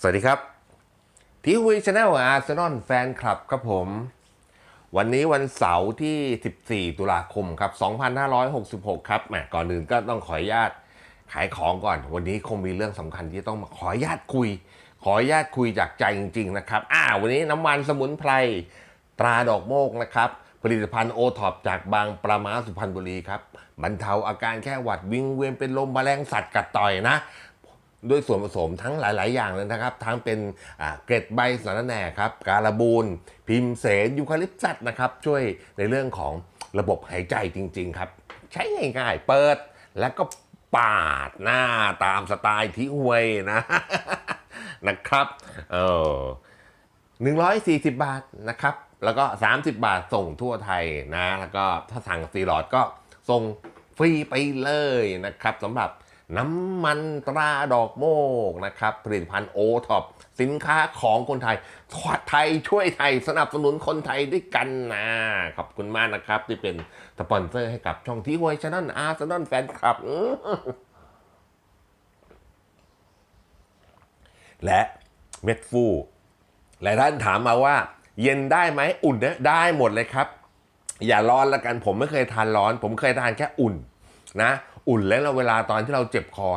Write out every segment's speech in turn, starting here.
สวัสดีครับทีวีชาแนลอาร์เซนอลแฟนคลับครับผม วันนี้วันเสาร์ที่ 14 ตุลาคมครับ 2566 ครับแหมก่อนอื่นก็ต้องขออนุญาตขายของก่อน วันนี้คงมีเรื่องสำคัญที่ต้องมาขออนุญาตคุย ขออนุญาตคุยจากใจจริง ๆ นะครับ อ่า วันนี้น้ำมันสมุนไพรตราดอกโมกนะครับ ผลิตภัณฑ์โอท็อปจากบางประมาสุพรรณบุรีครับบรรเทาอาการแค่หวัดวิงเวียนเป็นลมแมลงสัตว์กัดต่อยนะ ด้วยส่วนผสมทั้งหลาย ๆ อย่างเลยนะครับ ทั้งเป็นเกล็ดใบสารแหน่ครับ การบูน พิมเสนยูคาลิปซัสนะครับ ช่วยในเรื่องของระบบหายใจจริง ๆ ครับ ใช้ง่าย ๆ เปิดแล้วก็ปาดหน้าตามสไตล์ที่หวยนะนะครับเออ140 บาทนะครับ แล้วก็ 30 บาทส่งทั่วไทยนะ แล้วก็ถ้าสั่งซีหลอดก็ส่งฟรีไปเลยนะครับสำหรับ น้ำมันตราดอกโมกนะครับผลิตภัณฑ์โอท็อปสินค้าของคนไทยไทยช่วยไทยสนับสนุนคนไทยด้วยกันนะขอบคุณมากนะครับ ที่เป็นสปอนเซอร์ให้กับช่องที่หวยชาแนลอาร์ซนอลแฟนคลับ และเม็ดฟูหลายท่านถามมาว่า เย็นได้ไหมอุ่นเนี่ยได้หมดเลยครับ อย่าร้อนละกันผมไม่เคยทานร้อน ผมเคยทานแค่อุ่นนะ อุ่นแล้วเราเวลาตอนที่เราเจ็บคอ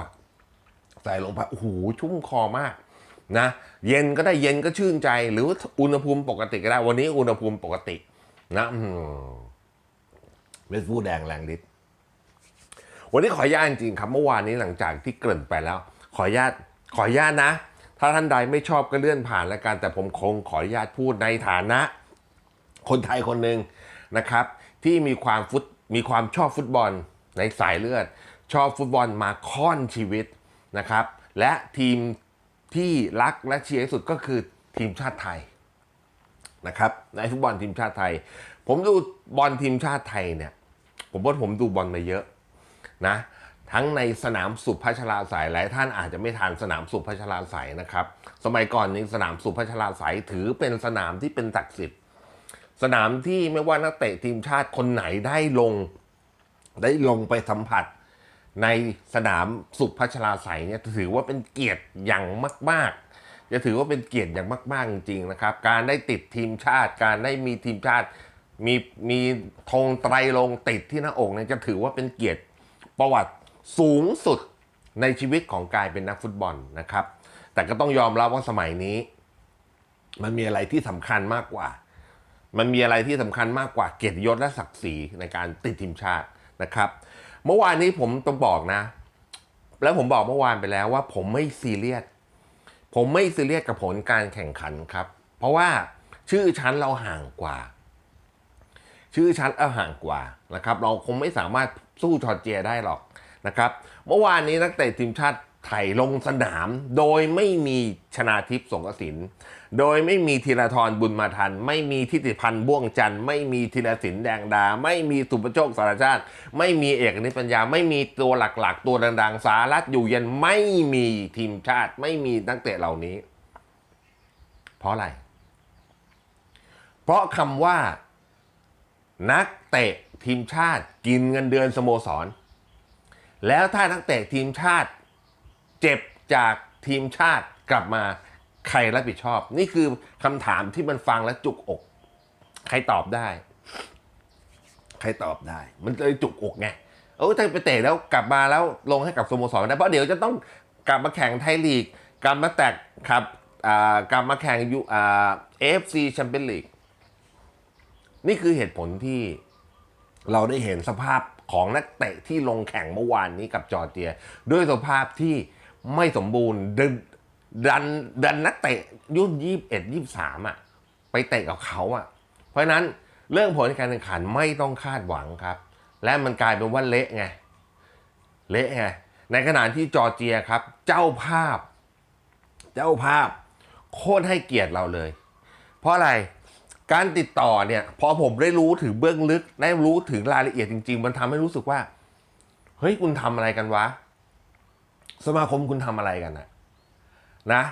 ใส่ลงไปโอ้โหชุ่มคอมากนะเย็นก็ได้เย็นก็ชื่นใจ หรืออุณหภูมิปกติก็ได้ วันนี้อุณหภูมิปกติ นะเม็ดฟูแดงแรงฤทธิ์วันนี้ขออนุญาตจริงครับเมื่อวานนี้หลังจากที่เกริ่นไปแล้ว ขออนุญาตขออนุญาตนะ ถ้าท่านใดไม่ชอบก็เลื่อนผ่านแล้วกันแต่ผมคงขออนุญาตพูดในฐานะ คนไทยคนหนึ่งนะครับ ที่มีความฟุตมีความชอบฟุตบอล ในสายเลือด ชอบฟุตบอลมาค่อนชีวิตนะครับ และทีมที่รักและเชียร์ที่สุดก็คือทีมชาติไทยนะครับในฟุตบอลทีมชาติไทย ผมดูบอลทีมชาติไทยเนี่ยผมว่าผมดูบอลมาเยอะนะทั้งในสนามสุพัชราสายหลายท่านอาจจะไม่ทานสนามสุพัชราสายนะครับ สมัยก่อนนี้สนามสุพัชราสายถือเป็นสนามที่เป็นศักดิ์สิทธิ์สนามที่ไม่ว่านักเตะทีมชาติคนไหนได้ลง ได้ลงไปสัมผัสในสนามสุพัชราไสยเนี่ยถือว่าเป็นเกียรติอย่างมาก ๆ จะถือว่าเป็นเกียรติอย่างมาก ๆ จริง ๆ นะครับ การได้ติดทีมชาติ การได้มีทีมชาติ มีมีธงไตรลงติดที่หน้าอกเนี่ยจะถือว่าเป็นเกียรติประวัติสูงสุดในชีวิตของการเป็นนักฟุตบอลนะครับ แต่ก็ต้องยอมรับว่าสมัยนี้ มันมีอะไรที่สำคัญมากกว่า มันมีอะไรที่สำคัญมากกว่าเกียรติยศและศักดิ์ศรีในการติดทีมชาติ นะครับ เมื่อวานนี้ผมต้องบอกนะ แล้วผมบอกเมื่อวานไปแล้วว่าผมไม่ซีเรียสผมไม่ซีเรียสกับผลการแข่งขันครับ เพราะว่าชื่อชั้นเราห่างกว่า ชื่อชั้นเราห่างกว่านะครับ เราคงไม่สามารถสู้จอร์เจียได้หรอกนะครับ เมื่อวานนี้นักเตะทีมชาติ ไทยลงสนาม โดยไม่มีชนาทิพย์สงกสิน โดยไม่มีธีรทรบุญมาทัน ไม่มีทิติพันธ์บ่วงจันทร์ไม่มีธีรศิลป์แดงดา ไม่มีสุประโชคสารชาติ ไม่มีเอกนิปัญญา ไม่มีตัวหลักๆ ตัวดังๆ สารัตอยู่เย็นไม่มีทีมชาติ ไม่มีนักเตะเหล่านี้ เพราะอะไร เพราะคำว่า นักเตะทีมชาติกินเงินเดือนสโมสร แล้วถ้านักเตะทีมชาติ เจ็บจากทีมชาติกลับมาใครรับผิดชอบ นี่คือคำถามที่มันฟังแล้วจุกอก ใครตอบได้ ใครตอบได้ มันเลยจุกอกไงเออถ้าไปเตะแล้วกลับมาแล้วลงให้กับสโมสรไม่ได้เพราะเดี๋ยวจะต้องกลับมาแข่งไทยลีกกลับมาแตกครับอ่ากลับมาแข่งยูอ่าเอฟซีแชมเปี้ยนลีกนี่คือเหตุผลที่เราได้เห็นสภาพของนักเตะที่ลงแข่งเมื่อวานนี้กับจอร์เจีย ด้วยสภาพที่ ไม่สมบูรณ์ดันดันดันนักเตะยุ่นยี่สิบเอ็ดยี่สามอะ ไปเตะกับเขาอะ เพราะฉะนั้นเรื่องผลการแข่งขันไม่ต้องคาดหวังครับ และมันกลายเป็นว่าเละไง เละไง ในขณะที่จอร์เจียครับ เจ้าภาพ เจ้าภาพ โคตรให้เกียรติเราเลย เพราะอะไรการติดต่อเนี่ย พอผมได้รู้ถึงเบื้องลึก ได้รู้ถึงรายละเอียดจริง ๆ มันทำให้รู้สึกว่า เฮ้ยคุณทำอะไรกันวะ สมาคมคุณทำอะไรกันนะนะ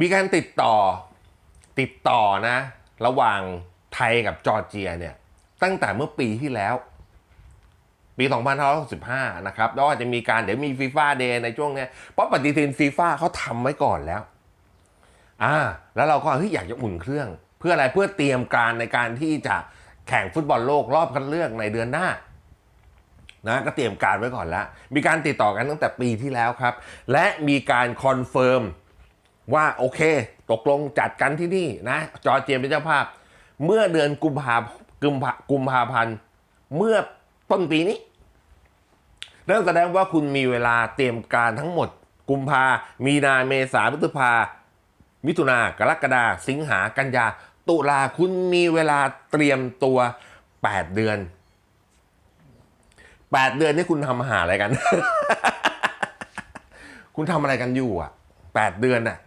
มีการติดต่อติดต่อนะ ระหว่างไทยกับจอร์เจียเนี่ย ตั้งแต่เมื่อปีที่แล้ว ปี 2565 นะครับแล้วก็จะมีการเดี๋ยวมีฟีฟ่าเดย์ในช่วงเนี้ยเพราะปฏิทินฟีฟ่าเขาทำไว้ก่อนแล้วอ่าแล้วเราก็เฮ้ยอยากจะอุ่นเครื่อง เพื่ออะไรเพื่อเตรียมการในการที่จะแข่งฟุตบอลโลกรอบคัดเลือกในเดือนหน้า นะก็เตรียมการไว้ก่อนแล้วมีการติดต่อกันตั้งแต่ปีที่แล้วครับ และมีการคอนเฟิร์มว่าโอเค ตกลงจัดกันที่นี่นะ จอร์เจียเป็นเจ้าภาพ เมื่อเดือนกุมภากุมภากุมภาพันธ์ เมื่อต้นปีนี้นั่นแสดงว่าคุณมีเวลาเตรียมการทั้งหมด กุมภา มีนา เมษาพฤษภา มิถุนา กรกฎา สิงหา กันยา ตุลา คุณมีเวลาเตรียมตัว 8 เดือน 8เดือนนี่คุณทำอาหาอะไรกัน คุณทำอะไรกันอยู่อะ8เดือนน่ะ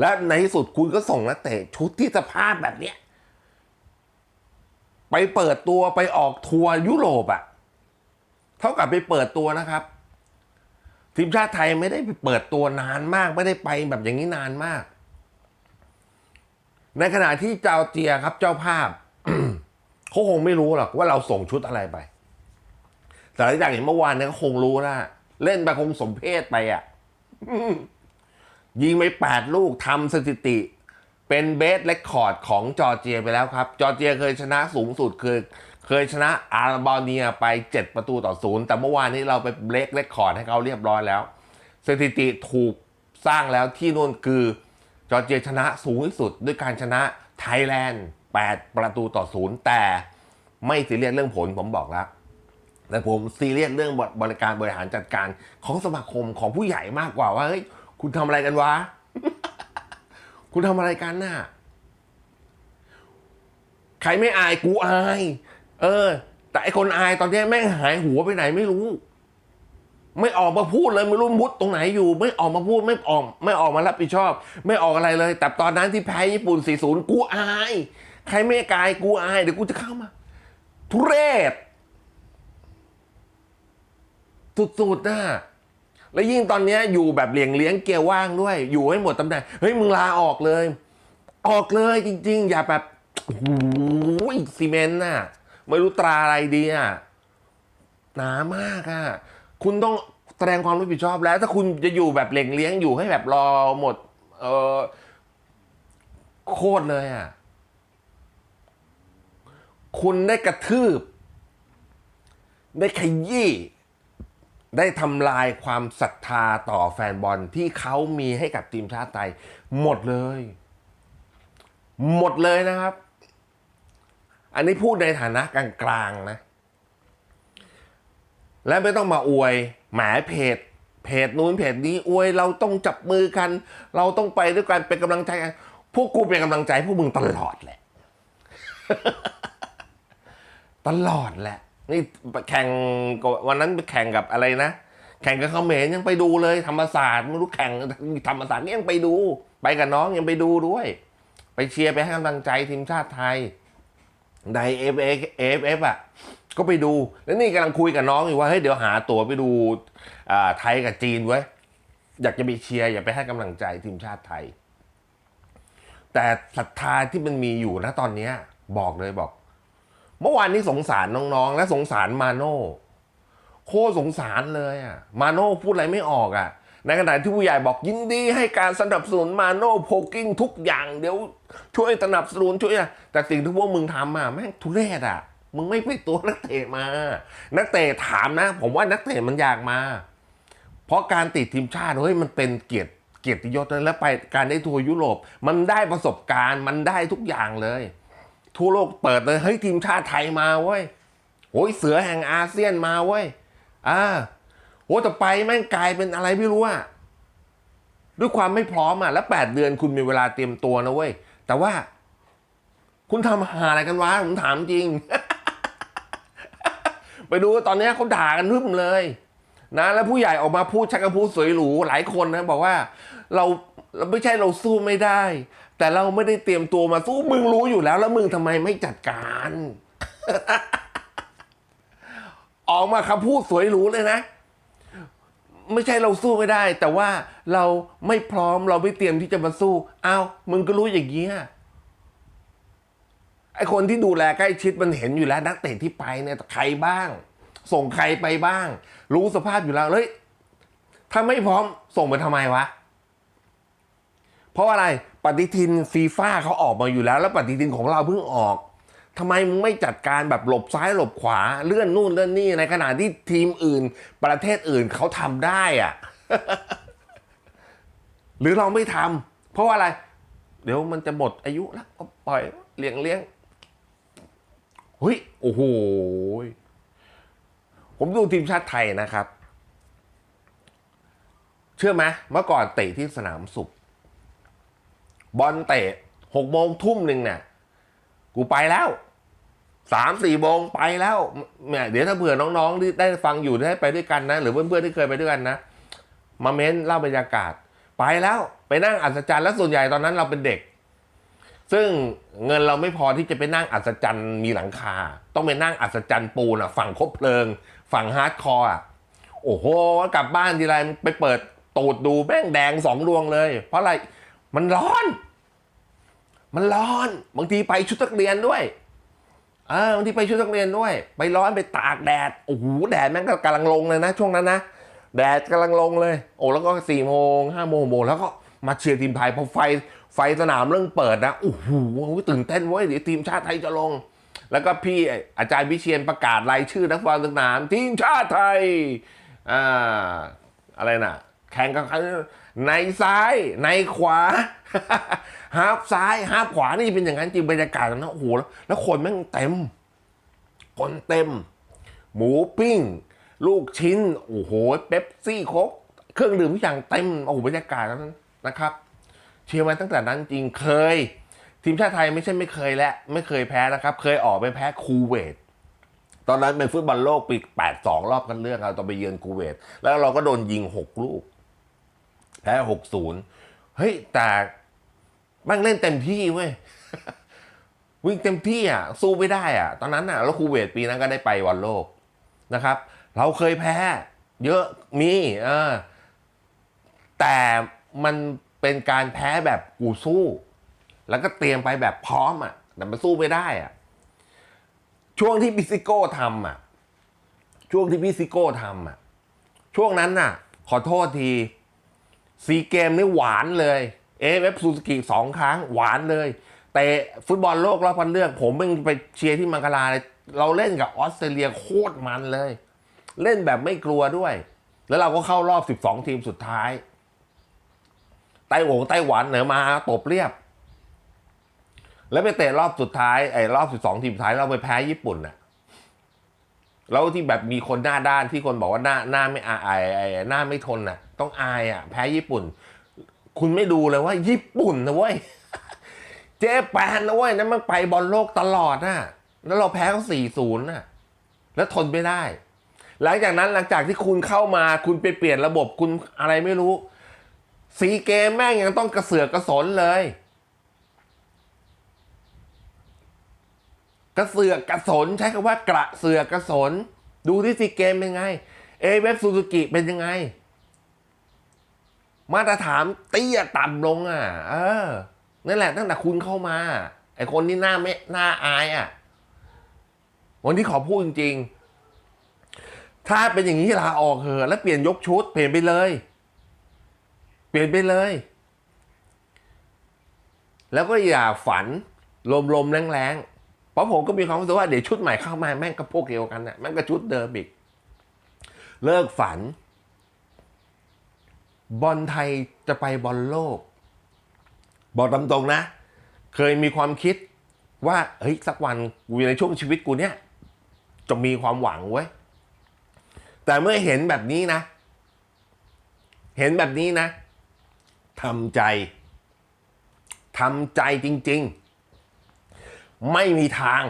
และในที่สุดคุณก็ส่งนักเตะชุดที่สภาพแบบเนี้ยไปเปิดตัวไปออกทัวร์ยุโรปอะ เท่ากับไปเปิดตัวนะครับ ทีมชาติไทยไม่ได้ไปเปิดตัวนานมาก ไม่ได้ไปแบบอย่างนี้นานมาก ในขณะที่เจ้าเจียครับเจ้าภาพเขาคงไม่รู้หรอกว่าเราส่งชุดอะไรไป แต่หลังจากเห็นเมื่อวานเนี่ยก็คงรู้นะเล่นไปคงสมเพศไปอะยิงไปแปดลูกทำสถิติ เป็นเบสเรคคอร์ดของจอร์เจียไปแล้วครับ จอร์เจียเคยชนะสูงสุดเคยเคยชนะอาร์บาเนียไป 7 ประตูต่อศูนย์แต่เมื่อวานนี้เราไปเบรกเรคคอร์ดให้เขาเรียบร้อยแล้ว สถิติถูกสร้างแล้วที่นู่นคือจอร์เจียชนะสูงที่สุด ด้วยการชนะไทยแลนด์ 8 ประตูต่อศูนย์แต่ไม่ซีเรียสเรื่องผลผมบอกแล้ว แต่ผมซีเรียสเรื่องบริการบริหารจัดการของสมาคมของผู้ใหญ่มากกว่าว่าเฮ้ยคุณทำอะไรกันวะ คุณทำอะไรกันน่ะ ใครไม่อายกูอาย เออ แต่ไอคนอายตอนนี้แม่งหายหัวไปไหนไม่รู้ ไม่ออกมาพูดเลยไม่รู้มุดตรงไหนอยู่ ไม่ออกมาพูดไม่ออก ไม่ออกมารับผิดชอบ ไม่ออกอะไรเลย แต่ตอนนั้นที่แพ้ญี่ปุ่น 4-0 กูอาย ใครไม่กายกูอายเดี๋ยวกูจะเข้ามา ทุเรศ สุดๆนะแล้วยิ่งตอนนี้อยู่แบบเลี้ยงเลี้ยงเกียร์ว่างด้วย อยู่ให้หมดตำแหน่งเฮ้ยมึงลาออกเลย ออกเลยจริง ๆ อย่าแบบโอ้โหซีเมนต์น่ะไม่รู้ตราอะไรดีอะหนามากอะคุณต้องแสดงความรับผิดชอบแล้ว ถ้าคุณจะอยู่แบบเลี้ยงเลี้ยงอยู่ให้แบบรอหมด เออโคตรเลยอะ คุณได้กระทืบ ได้ขยี้ ได้ทำลายความศรัทธาต่อแฟนบอลที่เขามีให้กับทีมชาติไทยหมดเลย หมดเลยนะครับ อันนี้พูดในฐานะกลางๆนะ และไม่ต้องมาอวยแหมเพจเพจนู้นเพจนี้อวยเราต้องจับมือกัน เราต้องไปด้วยกันเป็นกำลังใจกันพวกกูเป็นกำลังใจพวกมึงตลอดแหละ ตลอดแหละ นี่แข่งวันนั้นไปแข่งกับอะไรนะ แข่งกับเขมรยังไปดูเลยธรรมศาสตร์ไม่รู้แข่งธรรมศาสตร์ยังไปดู ไปกับน้องยังไปดูด้วย ไปเชียร์ไปให้กำลังใจทีมชาติไทยในเอฟเอฟเอฟอะก็ไปดู แล้วนี่กำลังคุยกับน้องอยู่ว่าเฮ้ยเดี๋ยวหาตั๋วไปดูอ่าไทยกับจีนไว้ อยากจะไปเชียร์อยากไปให้กำลังใจทีมชาติไทย แต่ศรัทธาที่มันมีอยู่นะตอนนี้บอกเลยบอก เมื่อวานนี้สงสารน้องๆ และสงสารมาโน่โคสงสารเลยอะมาโน่พูดอะไรไม่ออกอะ ในขณะที่ผู้ใหญ่บอกยินดีให้การสนับสนุนมาโน่โพกิ้งทุกอย่างเดี๋ยวช่วยสนับสนุนช่วยอะแต่สิ่งที่พวกมึงทำอะแม่งทุเรศอะ มึงไม่ไปตัวนักเตะมา นักเตะถามนะ ผมว่านักเตะมันอยากมา เพราะการติดทีมชาติเฮ้ยมันเป็นเกียรติเกียรติยศนะแล้วไปการได้ทัวร์ยุโรป มันได้ประสบการณ์มันได้ทุกอย่างเลย ทั่วโลกเปิดเลยเฮ้ยทีมชาติไทยมาเว้ยโอ้ยเสือแห่งอาเซียนมาเว้ยอ่าโอ้แต่ไปแม่งกลายเป็นอะไรไม่รู้อะด้วยความไม่พร้อมอะแล้วแปดเดือนคุณมีเวลาเตรียมตัวนะเว้ยแต่ว่า คุณทำหาอะไรกันวะผมถามจริง ไปดูตอนนี้เขาด่ากันรึมเลย นะ แล้วผู้ใหญ่ออกมาพูดชักกระพูดสวยหรูหลายคนนะ บอกว่า เราเราไม่ใช่เราสู้ไม่ได้ แต่เราไม่ได้เตรียมตัวมาสู้มึงรู้อยู่แล้ว แล้วมึงทำไมไม่จัดการ ออกมาคำพูดสวยหรูเลยนะ ไม่ใช่เราสู้ไม่ได้ แต่ว่าเราไม่พร้อมเราไม่เตรียมที่จะมาสู้อ้าวมึงก็รู้อย่างนี้ยไอคนที่ดูแลใกล้ชิดมันเห็นอยู่แล้ว นักเตะที่ไปเนี่ยใครบ้าง ส่งใครไปบ้าง รู้สภาพอยู่แล้วเฮ้ยถ้าไม่พร้อมส่งไปทำไมวะ เพราะอะไร ปฏิทินฟีฟ่าเขาออกมาอยู่แล้ว แล้วปฏิทินของเราเพิ่งออกทำไมมึงไม่จัดการแบบหลบซ้ายหลบขวาเลื่อนนู่นเลื่อนนี่ในขณะที่ทีมอื่น ประเทศอื่นเขาทำได้อะหรือเราไม่ทำเพราะว่าอะไร เดี๋ยวมันจะหมดอายุแล้วก็ปล่อยเลี้ยงเลี้ยงเฮ้ยโอ้โหผมดูทีมชาติไทยนะครับ เชื่อไหมเมื่อก่อนเตะที่สนามสุข บอลเตะหกโมงทุ่มหนึ่งเนี่ยกูไปแล้วสามสี่โมงไปแล้วเนี่ยเดี๋ยวถ้าเผื่อน้องๆที่ได้ฟังอยู่ได้ไปด้วยกันนะ หรือเพื่อนๆที่เคยไปด้วยกันนะ มาเม้นเล่าบรรยากาศ ไปแล้วไปนั่งอัศจรรย์แล้วส่วนใหญ่ตอนนั้นเราเป็นเด็ก ซึ่งเงินเราไม่พอที่จะไปนั่งอัศจรรย์มีหลังคา ต้องไปนั่งอัศจรรย์ปูนอะ ฝั่งคบเพลิง ฝั่งฮาร์ดคอร์อะโอ้โหกลับบ้านทีไรไปเปิดตูดดูแม่งแดงสองดวงเลย เพราะอะไรมันร้อน มันร้อน บางทีไปชุดนักเรียนด้วยเออบางทีไปชุดนักเรียนด้วย ไปร้อนไปตากแดดโอ้โหแดดแม่งก็กำลังลงเลยนะ ช่วงนั้นนะแดดกำลังลงเลย โอ้แล้วก็สี่โมงห้าโมงโมงแล้วก็มาเชียร์ทีมไทยพอไฟไฟสนามเรื่องเปิดนะโอ้โหตื่นเต้นเว้ยเดี๋ยวทีมชาติไทยจะลง แล้วก็พี่อาจารย์วิเชียนประกาศรายชื่อนักฟุตบอลสนามทีมชาติไทยอ่าอะไรนะ แข่งกันในซ้ายในขวาฮาร์ฟซ้ายฮาร์ฟขวานี่เป็นอย่างนั้นจริงบรรยากาศนะโอ้โหแล้วคนแม่งเต็ม คนเต็ม หมูปิ้ง ลูกชิ้น โอ้โหเป๊ปซี่โคกเครื่องดื่มทุกอย่างเต็มโอ้โหบรรยากาศนั้นนะครับ เชียร์มาตั้งแต่นั้นจริงเคย ทีมชาติไทยไม่ใช่ไม่เคยและ ไม่เคยแพ้นะครับ เคยออกไปแพ้คูเวตตอนนั้นเป็นฟุตบอลโลกปี 82 รอบกันเลือกเราตองไปเยือนคูเวต แล้วเราก็โดนยิง 6 ลูก แพ้6-0เฮ้ยแต่แม่งเล่นเต็มที่เว้ยวิ่งเต็มที่อะสู้ไม่ได้อะ ตอนนั้นอะแล้วคูเวตปีนั้นก็ได้ไปวันโลกนะครับ เราเคยแพ้ เยอะมีเออแต่มันเป็นการแพ้แบบกูสู้ แล้วก็เตรียมไปแบบพร้อมอะ แต่มันสู้ไม่ได้อะ ช่วงที่พิซิโก้ทำอะ ช่วงที่พิซิโก้ทำอะ ช่วงนั้นน่ะ ขอโทษที ซีเกมนี่หวานเลยเอฟเอฟซูซูกิสองครั้งหวานเลยแต่ฟุตบอลโลกรอบคัดเลือก ผมเพิ่งไปเชียร์ที่มังกลาเลยเราเล่นกับออสเตรเลียโคตรมันเลย เล่นแบบไม่กลัวด้วย แล้วเราก็เข้ารอบ 12 ทีมสุดท้าย ไต้หวงไต้หวันเหนือมาตบเรียบ แล้วไปเตะรอบสุดท้ายไอ้รอบ 12 ทีมสุดท้ายเราไปแพ้ญี่ปุ่นน่ะ แล้วที่แบบมีคนหน้าด้านที่คนบอกว่าหน้าหน้าไม่อายอ้ไอ้หน้าไม่ทนน่ะ ต้องอายอะ แพ้ญี่ปุ่น คุณไม่ดูเลยว่าญี่ปุ่นนะเว้ยเจ๊แปนนะเว้ยนั่นมันไปบอลโลกตลอดน่ะ แล้วเราแพ้เขาสี่ศูนย์น่ะ แล้วทนไม่ได้ หลังจากนั้นหลังจากที่คุณเข้ามาคุณไปเปลี่ยนระบบคุณอะไรไม่รู้ สีเกมแม่งยังต้องกระเสือกกระสนเลย กระเสือกกระสนใช้คำว่ากระเสือกกระสน ดูที่ซีเกมเป็นไง เอเวฟซูซูกิเป็นยังไง มาตรฐานเตี้ยต่ำลงอะ เออ นั่นแหละตั้งแต่คุณเข้ามา ไอคนที่หน้าไม่หน้าอายอะ วันที่ขอพูดจริงๆ ถ้าเป็นอย่างนี้ลาออกเถอะแล้วเปลี่ยนยกชุด เปลี่ยนไปเลย เปลี่ยนไปเลย แล้วก็อย่าฝันลมๆแรงๆ เพราะผมก็มีความรู้สึกว่าเดี๋ยวชุดใหม่เข้ามาแม่งก็พวกเดียวกันน่ะแม่งก็ชุดเดิมอีก เลิกฝัน บอลไทยจะไปบอลโลก บอกตามตรงนะ เคยมีความคิดว่าเฮ้ยสักวันกูในช่วงชีวิตกูเนี่ย จะมีความหวังเว้แต่เมื่อเห็นแบบนี้นะ เห็นแบบนี้นะทำใจทำใจจริง ๆ ไม่มีทาง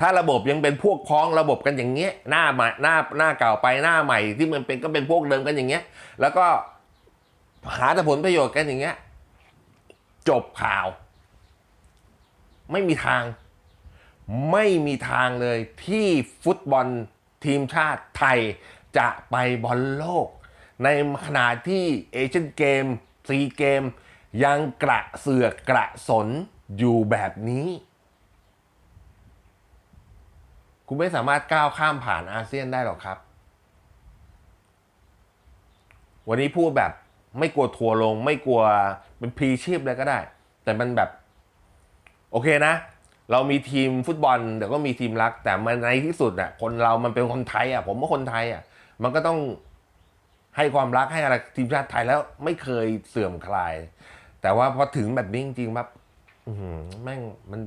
ถ้าระบบยังเป็นพวกพ้องระบบกันอย่างเงี้ยหน้าใหม่หน้าหน้าเก่าไปหน้าใหม่ที่มันเป็นก็เป็นพวกเดิมกันอย่างเงี้ย แล้วก็หาแต่ผลประโยชน์กันอย่างเงี้ย จบข่าว ไม่มีทาง ไม่มีทางเลยที่ฟุตบอลทีมชาติไทยจะไปบอลโลก ในขณะที่เอเชียนเกมซีเกม ยังกระเสือกกระสน อยู่แบบนี้ คุณไม่สามารถก้าวข้ามผ่านอาเซียนได้หรอกครับ วันนี้พูดแบบไม่กลัวทัวร์ลง ไม่กลัวเป็นพรีชีพเลยก็ได้ แต่มันแบบ โอเคนะ เรามีทีมฟุตบอลเดี๋ยวก็มีทีมรัก แต่มันในที่สุดอะคนเรามันเป็นคนไทยอะผมว่าคนไทยอะมันก็ต้องให้ความรักให้อะไรทีมชาติไทยแล้วไม่เคยเสื่อมคลาย แต่ว่าพอถึงแบบนี้จริงๆแบบ อื้อหือแม่งมัน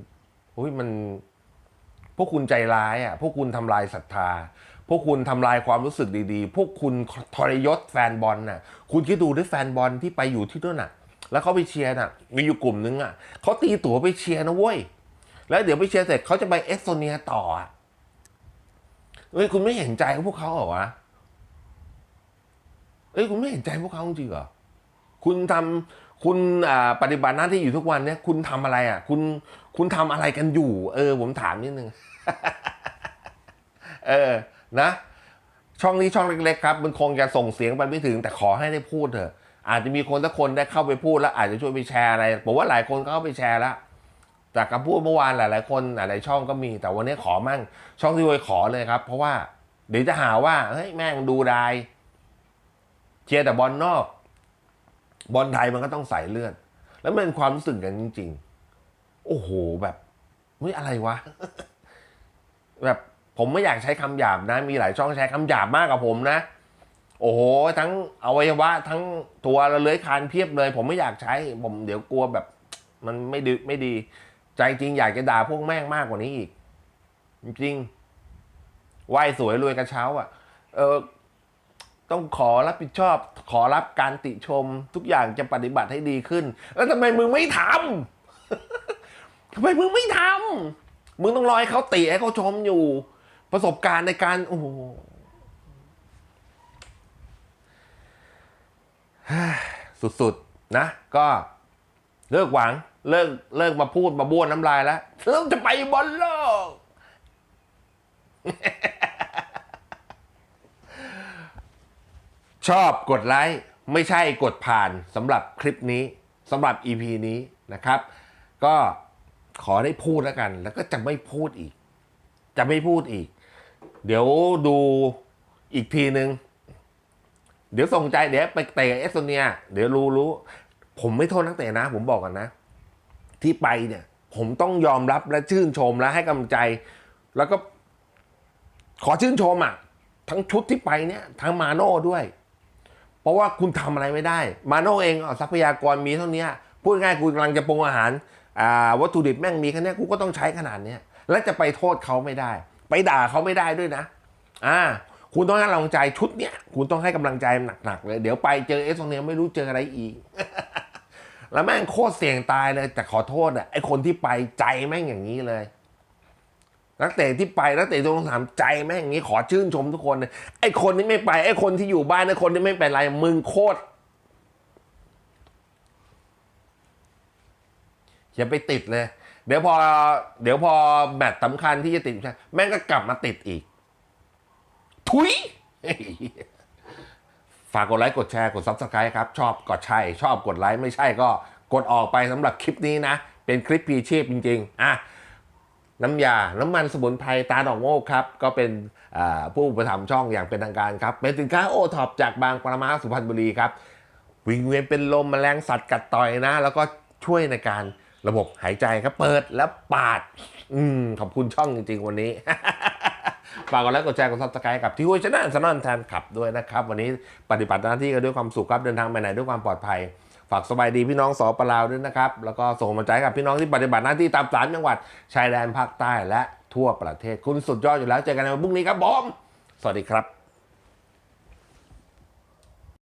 อุ้ยมัน พวกคุณใจร้ายอะ พวกคุณทำลายศรัทธา พวกคุณทำลายความรู้สึกดีๆ พวกคุณทรยศแฟนบอลน่ะ คุณคิดดูด้วยแฟนบอลที่ไปอยู่ที่นู่นน่ะ แล้วเขาไปเชียร์น่ะ มีอยู่กลุ่มนึงอะเขาตีตั๋วไปเชียร์นะเว้ย แล้วเดี๋ยวไปเชียร์เสร็จเขาจะไปเอสโตเนียต่ออะเฮ้ยคุณไม่เห็นใจพวกเขาเหรอวะเอ้ยคุณไม่เห็นใจพวกเขาจริงเหรอ คุณทำ คุณปฏิบัติหน้าที่อยู่ทุกวันเนี่ยคุณทำอะไรอะ คุณคุณทำอะไรกันอยู่ เออ ผมถามนิดนึง เออนะ ช่องนี้ช่องเล็กๆครับมันคงจะส่งเสียงไปไม่ถึง แต่ขอให้ได้พูดเถอะ อาจจะมีคนสักคนได้เข้าไปพูดแล้ว อาจจะช่วยไปแชร์อะไรผมว่าหลายคนก็เข้าไปแชร์แล้วแต่คำพูดเมื่อวานหลายๆคนหลายๆช่องก็มี แต่วันนี้ขอมั่ง ช่องที่วยขอเลยครับ เพราะว่าเดี๋ยวจะหาว่าเฮ้ยแม่งดูได้เชียร์แต่บอลนอก บอลไทยมันก็ต้องใส่เลือด แล้วมันเป็นความรู้สึกกันจริง ๆ โอ้โหแบบเฮ้ยอะไรวะ แบบผมไม่อยากใช้คำหยาบนะ มีหลายช่องใช้คำหยาบมากกว่าผมนะ โอ้โห ทั้งอวัยวะ ทั้งตัวระเลื้อยคลานเพียบเลย ผมไม่อยากใช้ ผมเดี๋ยวกลัวแบบ มันไม่ดีไม่ดี ใจจริงอยากจะด่าพวกแม่งมากกว่านี้อีก จริงๆไหวสวยรวยกระเช้า อะ เออ ต้องขอรับผิดชอบ ขอรับการติชม ทุกอย่างจะปฏิบัติให้ดีขึ้น แล้วทำไมมึงไม่ทำทำไมมึงไม่ทำมึงต้องรอให้เขาติให้เขาชมอยู่ ประสบการณ์ในการโอ้โหสุดๆ นะ ก็เลิกหวัง เลิกเลิกมาพูดมาบ้วนน้ำลายแล้วเริ่มจะไปบอลโลก ชอบกดไลค์ไม่ใช่กดผ่านสำหรับคลิปนี้สำหรับ EP นี้นะครับ ก็ขอได้พูดแล้วกัน แล้วก็จะไม่พูดอีก จะไม่พูดอีก เดี๋ยวดูอีกทีนึง เดี๋ยวส่งใจเดี๋ยวไปเตะเอสโตเนีย เดี๋ยวรู้รู้ ผมไม่โทษนักเตะนะ ผมบอกกันนะ ที่ไปเนี่ย ผมต้องยอมรับและชื่นชมและให้กำลังใจ แล้วก็ขอชื่นชมอะ ทั้งชุดที่ไปเนี่ยทั้งมาโน่ด้วย เพราะว่าคุณทำอะไรไม่ได้ มาโน่เองเอาทรัพยากรมีเท่านี้พูดง่ายๆกูกำลังจะปรุงอาหารวัตถุดิบแม่งมีแค่นี้กูก็ต้องใช้ขนาดนี้แล้วจะไปโทษเขาไม่ได้ ไปด่าเขาไม่ได้ด้วยนะอ่าคุณต้องให้กำลังใจชุดเนี้ยคุณต้องให้กำลังใจหนักๆเลยเดี๋ยวไปเจอเอสโตเนียไม่รู้เจออะไรอีก แล้วแม่งโคตรเสี่ยงตายเลยแต่ขอโทษอะไอคนที่ไปใจแม่งอย่างนี้เลย นักเตะที่ไปนักเตะต้องถามใจแม่งอย่างนี้ขอชื่นชมทุกคนเลยไอคนที่ไม่ไปไอคนที่อยู่บ้านไอคนที่ไม่เป็นไรมึงโคตรอย่าไปติดเลย เดี๋ยวพอ เดี๋ยวพอแมตช์สำคัญที่จะติดใช่แม่งก็กลับมาติดอีก ทุยฝากกดไลค์กดแชร์กด subscribe ครับ ชอบกดใช่ ชอบกดไลค์ไม่ใช่ก็กดออกไปสำหรับคลิปนี้นะ เป็นคลิปพีชีพจริง ๆ อะ น้ำยา น้ำมันสมุนไพรตาดอกโมกครับ ก็เป็นผู้ประถมช่องอย่างเป็นทางการครับ เป็นสินค้าโอท็อปจากบางปรามาสุพรรณบุรีครับ วิงเวียนเป็นลมแมลงสัตว์กัดต่อยนะ แล้วก็ช่วยในการระบบหายใจครับ เปิดแล้วปาด อืม ขอบคุณช่องจริงๆวันนี้ ฝากกดไลค์กดแชร์กดซับสไครต์กับที่ห้วยชนะสนอนแทนขับด้วยนะครับ วันนี้ปฏิบัติหน้าที่กันด้วยความสุขครับ เดินทางไปไหนด้วยความปลอดภัย ฝากสบายดีพี่น้องสปลาวด้วยนะครับ แล้วก็ส่งกำลังใจกับพี่น้องที่ปฏิบัติหน้าที่ตามสารจังหวัดชายแดนภาคใต้และทั่วประเทศคุณสุดยอดอยู่แล้วเจอกันในวันพรุ่งนี้ครับผมสวัสดีครับ